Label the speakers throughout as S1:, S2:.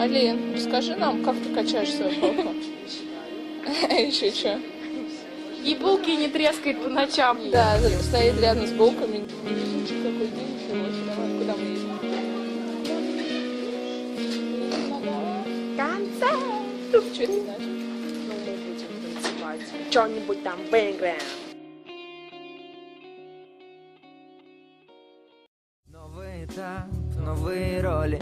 S1: Алин, расскажи нам, как ты качаешь свою палку? Еще что?
S2: И булки не трескает по ночам.
S1: Да, стоит рядом с булками. Какой день сегодня? Давай, куда мы едем?
S2: Концерт.
S1: Что это значит?
S2: Ну, мы будем танцевать. Что-нибудь там выиграем.
S3: Новый этап, новые роли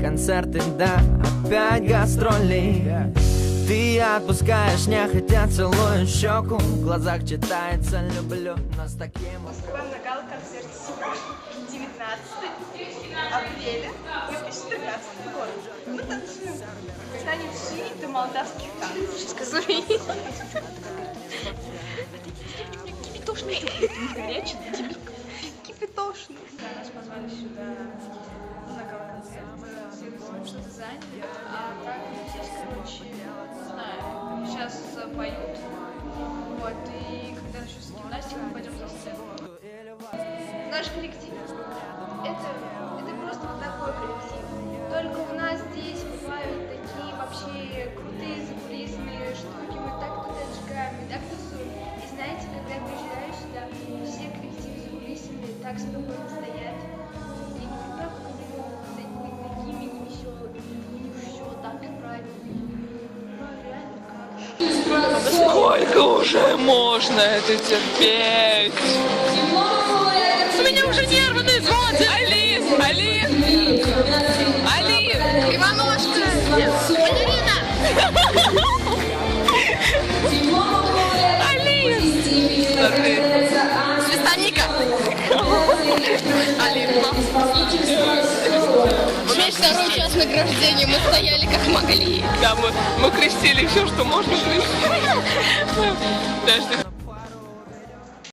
S3: Концерты, да, опять гастроли Ты отпускаешь, нехотя целую щеку В глазах читается «люблю нас таким
S4: Москва на гала-концерте сегодня 19 апреля 2013 года. Мы танцуем танец ши до молдавских танцев. Сказали. Кипятошный. Горячий, кипятошный. Нас позвали сюда заняли. А так здесь, короче, не знаю, сейчас поют. Вот, и когда начнется гимнастика, мы пойдем за сцену. Наш коллектив. Это, это просто вот такой коллектив. Только у нас здесь бывают такие вообще крутые закулисные штуки. Мы так тут отжигаем, мы так тусуем. И знаете, когда я приезжаю сюда, все коллективы закулисные так спокойно стоят.
S1: Сколько уже можно это терпеть? У меня уже нервы на изводе. Алин, Алин, Алин, Иванушка, Балерина. Алин. Свистаника. Алин,
S5: Весь второй час награждения мы стояли как могли.
S1: Да, мы, мы крестили все, что можно крестить. Derste